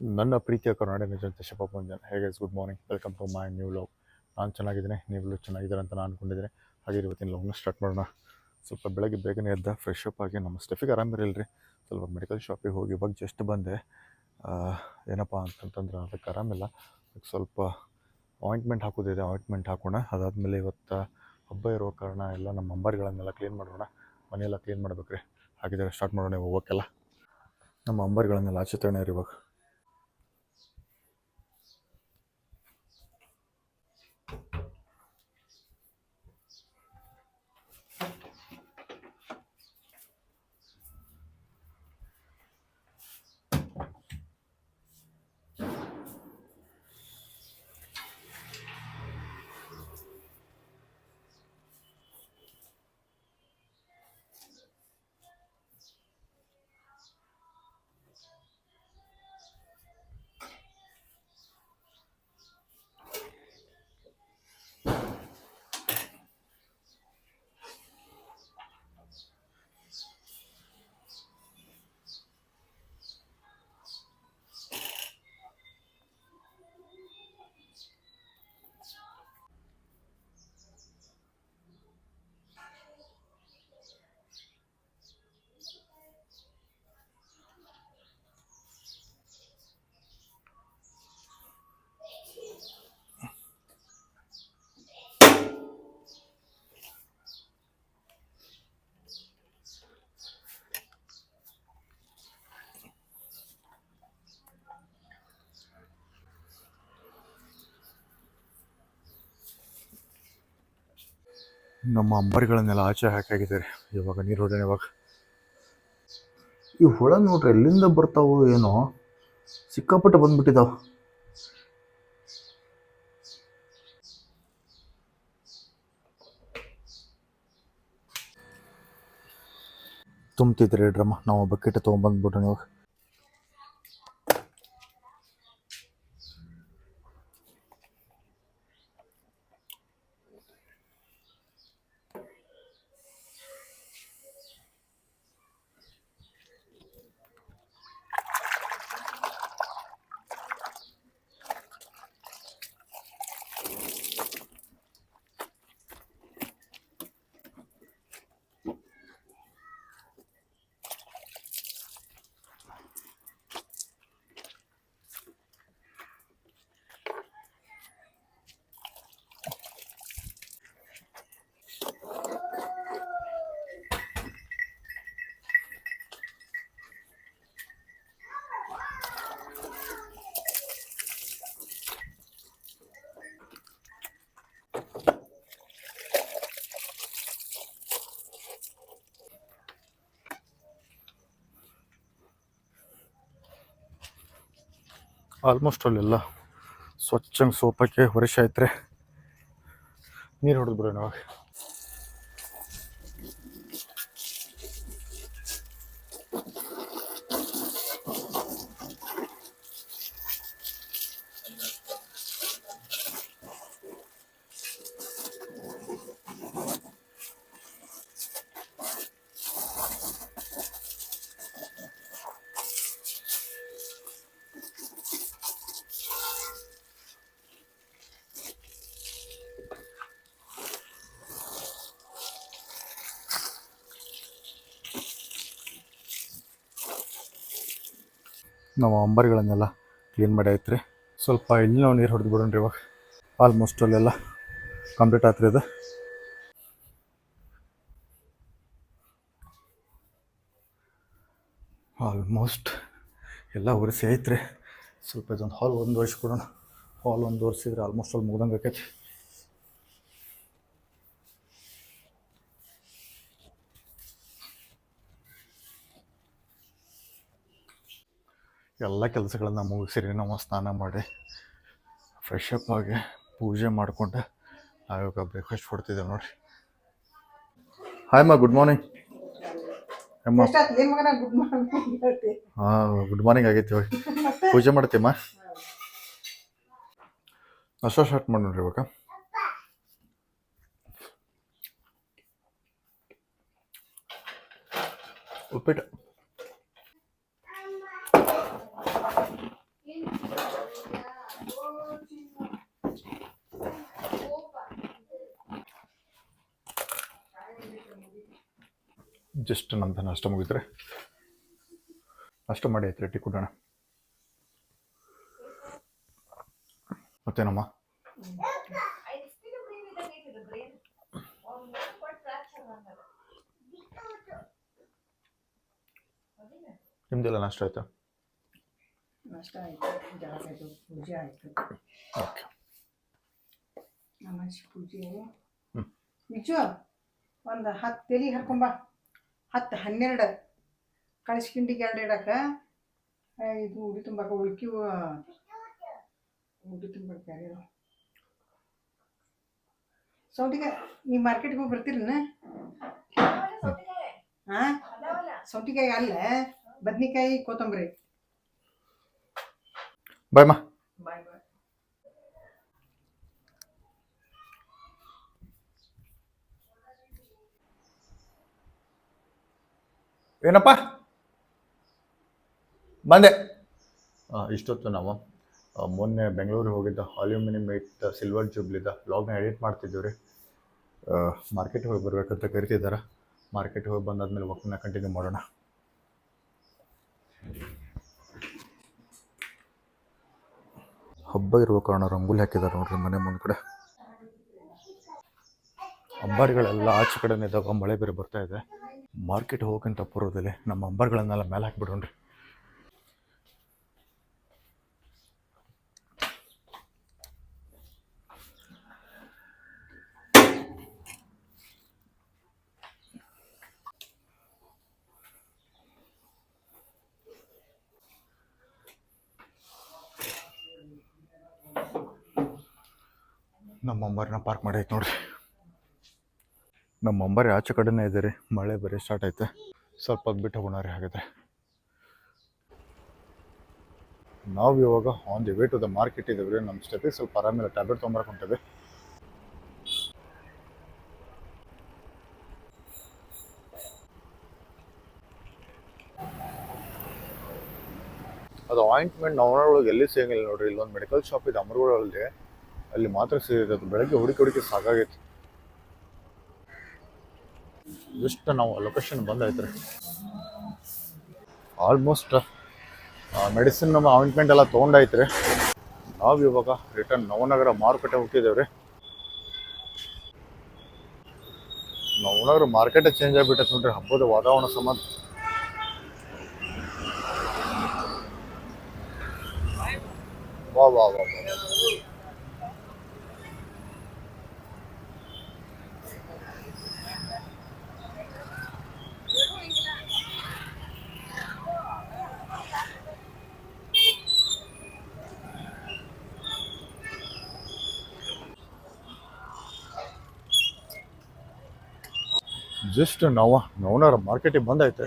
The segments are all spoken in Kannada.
ನನ್ನ ಪ್ರೀತಿಯ ಕರ್ನಾಟಕ ಜನತೆ ಶಪಂಜನ್ ಪುಂಜನ್ ಹೇಗೆ good morning welcome to my new vlog ನಾನು ಚೆನ್ನಾಗಿದ್ದೀನಿ ನೀವೆಲ್ಲೂ ಚೆನ್ನಾಗಿದ್ದಾರೆ ಅಂತ ನಾನು ಅಂದ್ಕೊಂಡಿದ್ದೀನಿ ಹಾಗೆ ಇವತ್ತಿನ ಲಾಗ್ನ ಸ್ಟಾರ್ಟ್ ಮಾಡೋಣ. ಸ್ವಲ್ಪ ಬೆಳಗ್ಗೆ ಬೇಗನೆ ಎದ್ದ ಫ್ರೆಶ್ ಅಪ್ ಆಗಿ ನಮ್ಮ ಸ್ಟೆಫಿಗೆ ಆರಾಮಿರಲಿಲ್ಲ ರೀ ಸ್ವಲ್ಪ ಮೆಡಿಕಲ್ ಶಾಪಿಗೆ ಹೋಗಿ ಇವಾಗ ಜಸ್ಟ್ ಬಂದೆ. ಏನಪ್ಪ ಅಂತಂತಂದ್ರೆ ಅದಕ್ಕೆ ಆರಾಮಿಲ್ಲ ಸ್ವಲ್ಪ ಆಯಿಂಟ್ಮೆಂಟ್ ಹಾಕೋದಿದೆ ಆಯಿಂಟ್ಮೆಂಟ್ ಹಾಕೋಣ. ಅದಾದಮೇಲೆ ಇವತ್ತು ಹಬ್ಬ ಇರೋ ಕಾರಣ ಎಲ್ಲ ನಮ್ಮ ಅಂಬಾರಿಗಳನ್ನೆಲ್ಲ ಕ್ಲೀನ್ ಮಾಡೋಣ. ಮನೆಯೆಲ್ಲ ಕ್ಲೀನ್ ಮಾಡ್ಬೇಕು ರೀ ಹಾಗಿದ್ರೆ ಸ್ಟಾರ್ಟ್ ಮಾಡೋಣ ಹೋಗೋಕ್ಕೆಲ್ಲ ನಮ್ಮ ಅಂಬಾರಿಗಳನ್ನೆಲ್ಲ ಆಚೆ ಇವಾಗ. ನಮ್ಮ ಅಂಬಾರಿಗಳನ್ನೆಲ್ಲ ಆಚೆ ಹಾಕಾಗಿದ್ದಾರೆ. ಇವಾಗ ನೀರು ಹೊಡೆಯೋಣ ಇವಾಗ ಈ ಹೊಳೆ ನೋಡ್ರಿ ಎಲ್ಲಿಂದ ಬರ್ತಾವೋ ಏನೋ ಸಿಕ್ಕಾಪಟ್ಟೆ ಬಂದ್ಬಿಟ್ಟಿದಾವ. ತುಂಬ್ತಿದ್ರಿ ಡ್ರಮ್ಮ ನಾವು ಬಕೆಟ್ ತೊಗೊಂಬಂದ್ಬಿಟ್ಟು ಇವಾಗ. ಆಲ್ಮೋಸ್ಟ್ ಅಲ್ಲೆಲ್ಲ. ಸ್ವಚ್ಛಂಗೆ ಸೋಪಕ್ಕೆ ವರ್ಷ ಐತ್ರೆ ನೀರು ಹೊಡೆದು ಬಿಡೋಣ ಇವಾಗ. ನಾವು ಅಂಬರಿಗಳನ್ನೆಲ್ಲ ಕ್ಲೀನ್ ಮಾಡಿ ಐತ್ರಿ ಸ್ವಲ್ಪ ಇಲ್ಲಿ ನಾವು ನೀರು ಹೊಡೆದು ಬಿಡೋಣ ರೀ ಇವಾಗ. ಆಲ್ಮೋಸ್ಟ್ ಅಲ್ಲೆಲ್ಲ ಕಂಪ್ಲೀಟ್ ಆಯ್ತು ರೀ ಅದು. ಆಲ್ಮೋಸ್ಟ್ ಎಲ್ಲ ಒರೆಸಿ ಐತ್ರಿ ಸ್ವಲ್ಪ ಇದೊಂದು ಹಾಲ್ ಒಂದು ಕೊಡೋಣ. ಹಾಲ್ ಒಂದು ಒರೆಸಿದ್ರೆ ಆಲ್ಮೋಸ್ಟ್ ಅಲ್ಲಿ ಮುಗ್ದಂಗೆ ಆಕೈತಿ ಎಲ್ಲ ಕೆಲಸಗಳನ್ನ ಮುಗಿಸಿರಿ ನಾವು ಸ್ನಾನ ಮಾಡಿ. ಫ್ರೆಶ್ ಅಪ್ ಆಗಿ ಪೂಜೆ ಮಾಡಿಕೊಂಡು ನಾವಿವಾಗ ಬ್ರೇಕ್ಫಾಸ್ಟ್ ಕೊಡ್ತಿದ್ದೇವೆ ನೋಡಿ ಹಾಯ್ ಮಾ ಗುಡ್ ಮಾರ್ನಿಂಗ್ ಅಮ್ಮ ಗುಡ್ ಮಾರ್ನಿಂಗ್ ಹೇಳ್ತಿ. ಹಾಂ ಗುಡ್ ಮಾರ್ನಿಂಗ್ ಆಗೈತಿ ಇವಾಗ ಪೂಜೆ ಮಾಡ್ತೀಮ್ಮ ಅಷ್ಟ ಸ್ಟಾರ್ಟ್ ಮಾಡಿ ನೋಡ್ರಿ ಇವಾಗ. ಉಪ್ಪಿಟ್ಟು. ಜಸ್ಟ್ ನಮ್ದು ನಾಷ್ಟ ಮುಗಿದ್ರೆ. ನಾಷ್ಟ ಮಾಡಿ ಆಯ್ತು ರೆಡ್ಡಿ ಕೊಡೋಣ. ಮತ್ತೇನಮ್ಮ? ನಿಮ್ದೆಲ್ಲ ನಾಷ್ಟ ಆಯ್ತಾ? ನಾಷ್ಟ ಆಯ್ತು ಪೂಜೆ ಆಯ್ತು. ಓಕೆ. ಪೂಜೆ. ನಿಜ ಒಂದು ಹತ್ತು ತೆಲಿ ಹರ್ಕೊಂಬ ಹತ್ತು ಹನ್ನೆರಡು ಕಳಿಸ್ಕಿಂಡಿಗೆ ಎರಡು ಇಡಕ. ಆ, ಇದು ಉಡಿ ತುಂಬಾಕ ಉಳ್ಕಿವು ಉಡಿ ತುಂಬಾಕ ಸೌಟಿಗ ನೀವು ಮಾರ್ಕೆಟ್ಗೆ ಹೋಗಿ ಬರ್ತೀರನ್ನ ಹಾಂ? ಸೌಟಿಕಾಯಿ ಅಲ್ಲ ಬದ್ನಿಕಾಯಿ ಕೊತ್ತಂಬರಿ. ಬಾಯ್ ಮಾ ಬಾಯ್ ಬಾಯ್ ಏನಪ್ಪ? ಬಂದೆ. ಇಷ್ಟೊತ್ತು ನಾವು ಮೊನ್ನೆ ಬೆಂಗಳೂರಿಗೆ ಹೋಗಿದ್ದ ಅಲ್ಯೂಮಿನಿಯಂ ಮೇಟ್ ಸಿಲ್ವರ್ ಜೂಬ್ಲಿದ ಬ್ಲಾಗ್ನ ಎಡಿಟ್ ಮಾಡ್ತಿದ್ದೀವಿ ರೀ ಮಾರ್ಕೆಟ್ಗೆ ಹೋಗಿ ಬರ್ಬೇಕಂತ ಕರಿತಿದ್ದಾರೆ ಮಾರ್ಕೆಟ್ಗೆ ಹೋಗಿ ಬಂದಾದ್ಮೇಲೆ ವರ್ಕ್ನ ಕಂಟಿನ್ಯೂ ಮಾಡೋಣ. ಹಬ್ಬ ಇರುವ ಕಾರಣ ರಂಗೋಲಿ ಹಾಕಿದ್ದಾರೆ ನೋಡ್ರಿ ಮನೆ ಮುಂದೆ ಕಡೆ ಅಂಬಾರಿಗಳೆಲ್ಲ ಆಚೆ ಕಡೆನೇ ಇದ್ದಾವೆ ಮಳೆ ಬೇರೆ ಬರ್ತಾ ಇದೆ. ಮಾರ್ಕೆಟ್ ಹೋಗಂತ ಪೂರ್ವದಲ್ಲಿ ನಮ್ಮ ಅಂಬರ್ಗಳನ್ನೆಲ್ಲ ಮೇಲೆ ಹಾಕ್ಬಿಡೋಣ್ರಿ ನಮ್ಮ ಅಂಬರ್ನ ಪಾರ್ಕ್ ಮಾಡೈತೆ ನೋಡ್ರಿ. ನಮ್ಮ ಅಂಬಾರಿ ಆಚೆ ಕಡೆನೇ ಇದೆ ಮಳೆ ಬರೀ ಸ್ಟಾರ್ಟ್ ಐತೆ ಸ್ವಲ್ಪ ಅದು ಬಿಟ್ಟು ಹೋಗೋಣ ರೀ ಹಾಗಾದ್ರೆ. ನಾವು ಇವಾಗ on the way to the market ಇದ್ದೀವಿ ರೀ. ನಮ್ಮ ಸ್ಟೆಪಿಗೆ ಸ್ವಲ್ಪ ಆರಾಮಿಲ್ಲ ಟ್ಯಾಬ್ಲೆಟ್ ತೊಗೊಂಬರಕ್ಕೆ ಅದು ಆಯಿಂಟ್ಮೆಂಟ್ ನವನೊಳಗೆ ಎಲ್ಲಿ ಸಿಗಂಗಿಲ್ಲ ನೋಡ್ರಿ. ಇಲ್ಲೊಂದು ಮೆಡಿಕಲ್ ಶಾಪ್ ಇದೆ ಅಮರಗೂಡಲ್ಲಿ ಅಲ್ಲಿ ಮಾತ್ರ ಸಿಗುತ್ತೆ. ಅದು ಬೆಳಗ್ಗೆ ಹುಡುಕಿ ಹುಡುಕಿ ಸಾಕಾಗೈತಿ. ಜಸ್ಟ್ ನಾವು ಲೊಕೇಶನ್ ಬಂದಾಯ್ತು ರೀ. ಆಲ್ಮೋಸ್ಟ್ ಮೆಡಿಸಿನ್ ನಮ್ಮ ಆಯಿಂಟ್ಮೆಂಟ್ ಎಲ್ಲ ತೊಗೊಂಡಾಯ್ತು ರೀ. ನಾವು ಇವಾಗ ರಿಟರ್ನ್ ನವನಗರ ಮಾರುಕಟ್ಟೆ ಹುಟ್ಟಿದ್ದೇವೆ ರೀ. ನವನಗರ ಮಾರ್ಕೆಟೇ ಚೇಂಜ್ ಆಗಿಬಿಟ್ಟೈತೆ ನೋಡ್ರಿ, ಹಬ್ಬದ ವಾತಾವರಣ ಸಂಬಂಧ. ವಾ ವಾ ವಾ. ಜಸ್ಟ್ ನವ ನವನಗರ ಮಾರ್ಕೆಟಿಗೆ ಬಂದೈತೆ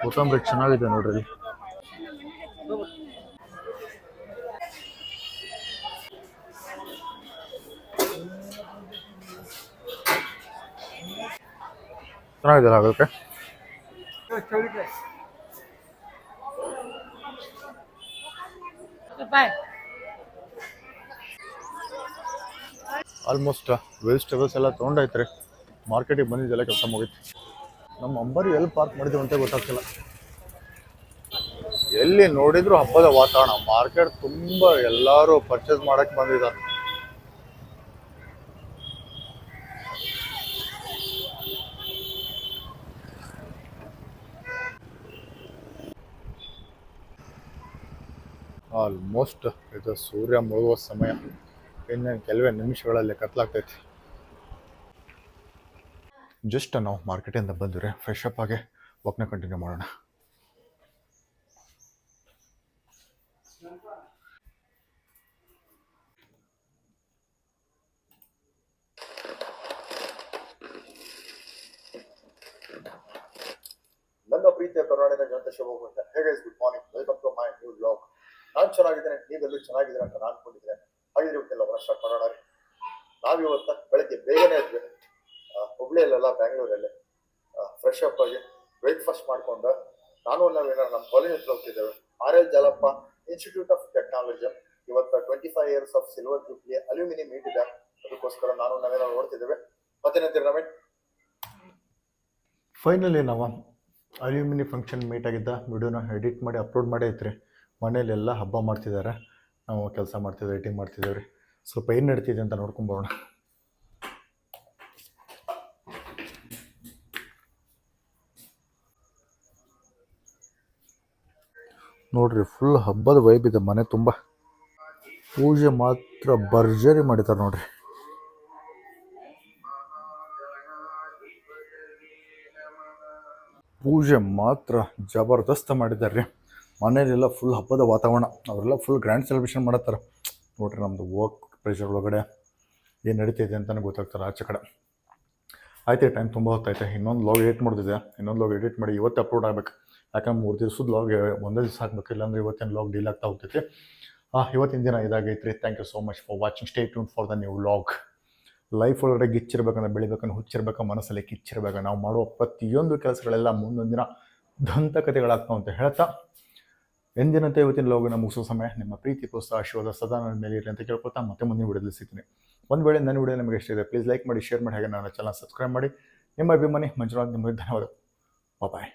ಕೊತ್ತಂಬರಿ ಚೆನ್ನಾಗಿದೆ ನೋಡ್ರಿ. ಚೆನ್ನಾಗಿದೆ ಆಗೋಕೆ ಆಲ್ಮೋಸ್ಟ್ ವೆಜಿಟೇಬಲ್ಸ್ ಎಲ್ಲ ತೊಗೊಂಡೈತ್ರಿ ಮಾರ್ಕೆಟಿಗೆ ಬಂದಿದ್ದೆಲ್ಲ ಕೆಲಸ ಮುಗೀತು. ನಮ್ಮ ಅಂಬಾರಿ ಎಲ್ಲಿ ಪಾರ್ಕ್ ಮಾಡಿದ್ವಿ ಅಂತ ಗೊತ್ತಾಗ್ತಿಲ್ಲ. ಎಲ್ಲಿ ನೋಡಿದ್ರು ಹಬ್ಬದ ವಾತಾವರಣ. ಮಾರ್ಕೆಟ್ ತುಂಬ ಎಲ್ಲರೂ ಪರ್ಚೇಸ್ ಮಾಡಕ್ಕೆ ಬಂದಿದ್ದಾರೆ. ಆಲ್ಮೋಸ್ಟ್ ಇದು ಸೂರ್ಯ ಮುಳುಗುವ ಸಮಯ. ಇನ್ನೇನು ಕೆಲವೇ ನಿಮಿಷಗಳಲ್ಲಿ ಕತ್ಲಾಗ್ತೈತಿ. ಜಸ್ಟ್ ನಾವು ಮಾರ್ಕೆಟಿಂದ ಬಂದರೆ ಫ್ರೆಶ್ ಅಪ್ ಆಗಿ ವಾಕ್ನ ಕಂಟಿನ್ಯೂ ಮಾಡೋಣ. ನನ್ನ ಪ್ರೀತಿಯ ಕರ್ನಾಟಕ ಜನತೆ, ಶುಭ ಹೇಗೆ good morning welcome to my new blog ನಾನು ಚೆನ್ನಾಗಿದ್ದೇನೆ. ನೀವೆಲ್ಲರೂ ಚೆನ್ನಾಗಿದ್ದೀರಾ ಅಂತ ನಾನು ಅನ್ಕೊಂಡಿದ್ದೇನೆ ಹಾಗಿದ್ರೆ ಇವತ್ತೆಲ್ಲ ಸ್ಟಾರ್ಟ್ ಮಾಡೋಣ ರೀ ನಾವಿವತ್ತ ಬೆಳಗ್ಗೆ ಬೇಗನೆ ಇದ್ವಿ ಹುಬ್ಳಿಯಲ್ಲೆಲ್ಲ ಬ್ಯಾಂಗ್ಳೂರಲ್ಲಿ ಫ್ರೆಶ್ ಅಪ್ ಆಗಿ ಬ್ರೇಕ್ಫಾಸ್ಟ್ ಮಾಡ್ಕೊಂಡು, ನಾನು ನಾವೇನೋ ನಮ್ಮ ಕಾಲೇಜ್ ಹತ್ರ ಹೋಗ್ತಿದ್ದೇವೆ. R L Jalappa institute of technology ಇವತ್ತು twenty five years of silver jubilee aluminium meet ಇದೆ. ಅದಕ್ಕೋಸ್ಕರ ನಾನು ನಾವೇನೋ ನೋಡ್ತಿದ್ದೇವೆ. ಮತ್ತೇನಂತೀರಿ ನವೀನ್ ಫೈನಲಿ ನಾವು ಅಲ್ಯೂಮಿನಿ ಫಂಕ್ಷನ್ ಮೀಟ್ ಆಗಿದ್ದ ವಿಡಿಯೋನ ಎಡಿಟ್ ಮಾಡಿ ಅಪ್ಲೋಡ್ ಮಾಡೇ ಐತ್ರಿ ಮನೇಲಿ ಎಲ್ಲ ಹಬ್ಬ ಮಾಡ್ತಿದ್ದಾರೆ ನಾವು ಕೆಲಸ ಮಾಡ್ತಿದ್ದೇವೆ ಎಡಿಟಿಂಗ್ ಮಾಡ್ತಿದ್ದೇವೆ ರೀ. ಸ್ವಲ್ಪ ಏನು ನಡೀತಿದೆ ಅಂತ ನೋಡ್ಕೊಂಬೋಣ ನೋಡ್ರಿ ಫುಲ್ ಹಬ್ಬದ ವೈಬ್ ಇದೆ, ಮನೆ ತುಂಬ. ಪೂಜೆ ಮಾತ್ರ ಭರ್ಜರಿ ಮಾಡಿದ್ದಾರೆ ನೋಡ್ರಿ. ಪೂಜೆ ಮಾತ್ರ ಜಬರ್ದಸ್ತ ಮಾಡಿದ್ದಾರೆ ರೀ ಮನೇಲೆಲ್ಲ ಫುಲ್ ಹಬ್ಬದ ವಾತಾವರಣ, ಅವರೆಲ್ಲ ಫುಲ್ ಗ್ರ್ಯಾಂಡ್ ಸೆಲೆಬ್ರೇಷನ್ ಮಾಡತ್ತಾರ. ನೋಡ್ರಿ ನಮ್ಮದು ವರ್ಕ್ ಪ್ರೆಷರ್ ಒಳಗಡೆ ಏನು ನಡೀತೈತೆ ಅಂತಲೇ ಗೊತ್ತಾಗ್ತಾರೆ ಆಚೆ ಕಡೆ. ಆಯ್ತು ಟೈಮ್ ತುಂಬ ಹೊತ್ತಾಯ್ತು. ಇನ್ನೊಂದು ಲಾಗ್ ಎಡಿಟ್ ಮಾಡ್ತಿದ್ದೆ. ಇನ್ನೊಂದು ಲಾಗ್ ಎಡಿಟ್ ಮಾಡಿ ಇವತ್ತು ಅಪ್ಲೋಡ್ ಆಗಬೇಕು. ಯಾಕಂದ್ರೆ ಮೂರು ದಿವಸದ ಲಾಗ್ ಒಂದೇ ದಿವಸ ಹಾಕ್ಬೇಕು. ಇಲ್ಲಾಂದ್ರೆ ಇವತ್ತಿನ ಲಾಗ್ ಡೀಲ್ ಆಗ್ತಾ ಹೋಗ್ತೈತಿ. ಆ, ಇವತ್ತಿನ ದಿನ ಇದಾಗೈತ್ರಿ. Thank you so much for watching stay tuned for the new log life ಒಳಗಡೆ ಗಿಚ್ಚಿರ್ಬೇಕಂದ್ರೆ ಬೆಳಿಬೇಕಂದ್ರೆ ಹುಚ್ಚಿರ್ಬೇಕು, ಮನಸ್ಸಲ್ಲಿ ಕಿಚ್ಚಿರ್ಬೇಕು ನಾವು ಮಾಡುವ ಪ್ರತಿಯೊಂದು ಕೆಲಸಗಳೆಲ್ಲ ಮುಂದೊಂದು ದಿನ ದಂತಕಥೆಗಳಾಗ್ತಾವ ಅಂತ ಹೇಳ್ತಾ ಎಂದಿನಂತೆ ಇವತ್ತಿನ ಲೋಗನ ಮುಗಿಸೋ ಸಮಯ, ನಿಮ್ಮ ಪ್ರೀತಿ, ಪ್ರೋತ್ಸಾಹ, ಆಶೀರ್ವಾದ ಸದಾ ನನ್ನ ಮೇಲೆ ಇರಲಿ ಅಂತ ಕೇಳ್ಕೊತಾ ಮತ್ತೆ ಮುಂದಿನ ವಿಡಿಯೋದಲ್ಲಿ ಸಿಗ್ತೀನಿ. ಒಂದು ವೇಳೆ ನನ್ನ ವಿಡಿಯೋ ನಿಮಗೆ ಇಷ್ಟ ಇದೆ ಪ್ಲೀಸ್ ಲೈಕ್ ಮಾಡಿ ಶೇರ್ ಮಾಡಿ, ಹಾಗೆ ನನ್ನ ಚಾನಲ್ ಸಬ್ಸ್ಕ್ರೈಬ್ ಮಾಡಿ. ನಿಮ್ಮ ಅಭಿಮಾನಿ ಮಂಜುನಾಥ್ ನಿಮಗೆ ಧನ್ಯವಾದ ಬಾಯ್